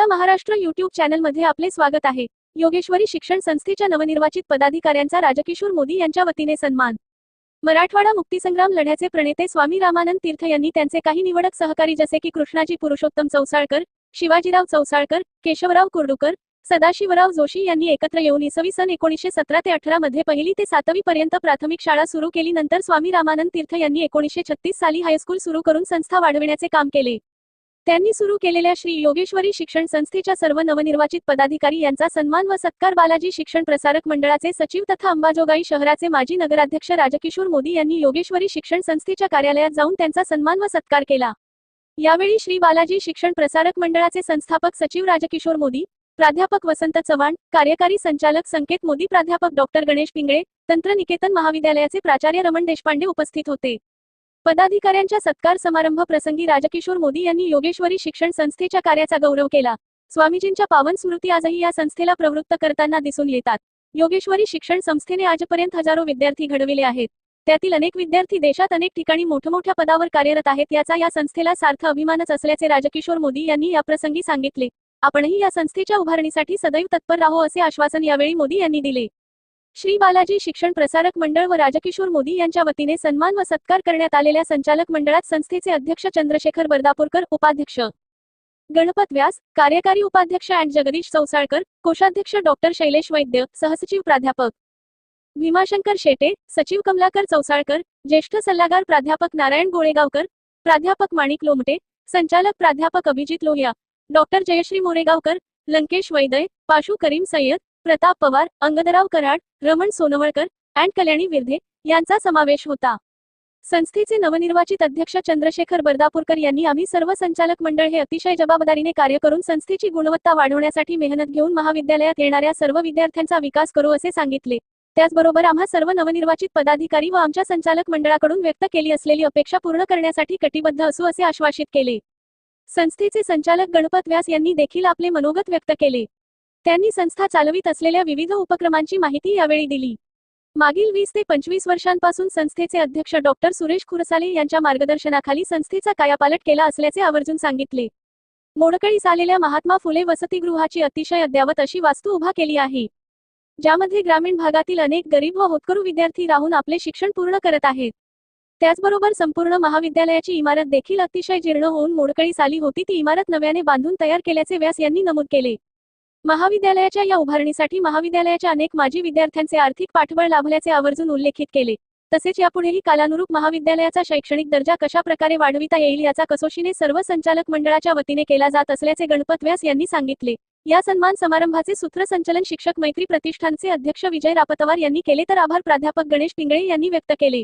आपला महाराष्ट्र युट्यूब चॅनलमध्ये आपले स्वागत आहे. योगेश्वरी शिक्षण संस्थेच्या नवनिर्वाचित पदाधिकाऱ्यांचा राजकिशोर मोदी यांच्या वतीने सन्मान. मराठवाडा मुक्तीसंग्राम लढ्याचे प्रणेते स्वामी रामानंद तीर्थ यांनी त्यांचे काही निवडक सहकारी जसे की कृष्णाजी पुरुषोत्तम चौसाळकर शिवाजीराव चौसाळकर केशवराव कुर्डुकर सदाशिवराव जोशी यांनी एकत्र येऊन इसवी सन एकोणीसशे सतरा ते अठरा मध्ये पहिली ते सातवी पर्यंत प्राथमिक शाळा सुरू केली. नंतर स्वामी रामानंद तीर्थ यांनी एकोणीसशे छत्तीस साली हायस्कूल सुरू करून संस्था वाढविण्याचे काम केले. त्यांनी सुरू केलेल्या श्री योगेश्वरी शिक्षण संस्थेच्या सर्व नवनिर्वाचित पदाधिकारी यांचा सन्मान व सत्कार बालाजी शिक्षण प्रसारक मंडळाचे सचिव तथा अंबाजोगाई शहराचे माजी नगराध्यक्ष राजकिशोर मोदी यांनी योगेश्वरी शिक्षण संस्थेच्या कार्यालयात जाऊन त्यांचा सन्मान व सत्कार केला. यावेळी श्री बालाजी शिक्षण प्रसारक मंडळाचे संस्थापक सचिव राजकिशोर मोदी प्राध्यापक वसंत चव्हाण कार्यकारी संचालक संकेत मोदी प्राध्यापक डॉक्टर गणेश पिंगळे तंत्रनिकेतन महाविद्यालयाचे प्राचार्य रमण देशपांडे उपस्थित होते. पदाधिकाऱ्यांच्या सत्कार समारंभ प्रसंगी राजकिशोर मोदी यांनी योगेश्वरी शिक्षण संस्थेच्या कार्याचा गौरव केला. स्वामीजींच्या पावन स्मृती आजही या संस्थेला प्रवृत्त करताना दिसून येतात. योगेश्वरी शिक्षण संस्थेने आजपर्यंत हजारो विद्यार्थी घडविले आहेत. त्यातील अनेक विद्यार्थी देशात अनेक ठिकाणी मोठमोठ्या पदावर कार्यरत आहेत याचा या संस्थेला सार्थ अभिमानच असल्याचे राजकिशोर मोदी यांनी याप्रसंगी सांगितले. आपणही या संस्थेच्या उभारणीसाठी सदैव तत्पर राहो असे आश्वासन यावेळी मोदी यांनी दिले. श्री बालाजी शिक्षण प्रसारक मंडळ व राजकिशोर मोदी यांच्या वतीने सन्मान व सत्कार करण्यात आलेल्या संचालक मंडळात संस्थेचे अध्यक्ष चंद्रशेखर बर्दापूरकर उपाध्यक्ष. गणपत व्यास कार्यकारी उपाध्यक्ष अँड जगदीश चौसाळकर कोषाध्यक्ष डॉक्टर शैलेश वैद्य सहसचिव प्राध्यापक. भीमाशंकर शेटे सचिव कमलाकर चौसाळकर ज्येष्ठ सल्लागार प्राध्यापक नारायण गोळेगावकर प्राध्यापक माणिक लोमटे संचालक प्राध्यापक अभिजित लोहिया डॉक्टर जयश्री मोरेगावकर लंकेश वैदय पाशू करीम सय्यद प्रताप पवार अंगदराव कराड रमण सोनवळकर अँड कल्याणी विर्धे यांचा समावेश होता. संस्थेचे नवनिर्वाचित अध्यक्ष चंद्रशेखर बर्दापूरकर यांनी आम्ही सर्व संचालक मंडळ हे अतिशय जबाबदारीने कार्य करून संस्थेची गुणवत्ता वाढवण्यासाठी मेहनत घेऊन महाविद्यालयात येणाऱ्या सर्व विद्यार्थ्यांचा विकास करू असे सांगितले. त्याचबरोबर आम्हा सर्व नवनिर्वाचित पदाधिकारी व आमच्या संचालक मंडळाकडून व्यक्त केली असलेली अपेक्षा पूर्ण करण्यासाठी कटिबद्ध असू असे आश्वासित केले. संस्थेचे संचालक गणपत व्यास यांनी देखील आपले मनोगत व्यक्त केले. त्यांनी संस्था चालवित असलेल्या विविध उपक्रमांची माहिती यावेळी दिली. मागील वीस ते पंचवीस वर्षांपासून संस्थेचे अध्यक्ष डॉक्टर सुरेश खुरसाले यांच्या मार्गदर्शनाखाली संस्थेचा कायापालट केला असल्याचे आवर्जून सांगितले. मोडकळीस आलेल्या महात्मा फुले वसतिगृहाची अतिशय अद्यावत अशी वास्तू उभा केली आहे. ज्यामध्ये ग्रामीण भागातील अनेक गरीब व होतकरू विद्यार्थी राहून आपले शिक्षण पूर्ण करत आहेत. त्याचबरोबर संपूर्ण महाविद्यालयाची इमारत देखील अतिशय जीर्ण होऊन मोडकळीस आली होती ती इमारत नव्याने बांधून तयार केल्याचे व्यास यांनी नमूद केले. महाविद्यालयाच्या या उभारणीसाठी महाविद्यालयाच्या अनेक माजी विद्यार्थ्यांचे आर्थिक पाठबळ लाभल्याचे आवर्जून उल्लेखित केले. तसेच यापुढेही कालानुरूप महाविद्यालयाचा शैक्षणिक दर्जा कशा प्रकारे वाढविता येईल याचा कसोशीने सर्व संचालक मंडळाच्या वतीने केला जात असल्याचे गणपत व्यास यांनी सांगितले. या सन्मान समारंभाचे सूत्रसंचलन शिक्षक मैत्री प्रतिष्ठानचे अध्यक्ष विजय रापतवार यांनी केले तर आभार प्राध्यापक गणेश पिंगळे यांनी व्यक्त केले.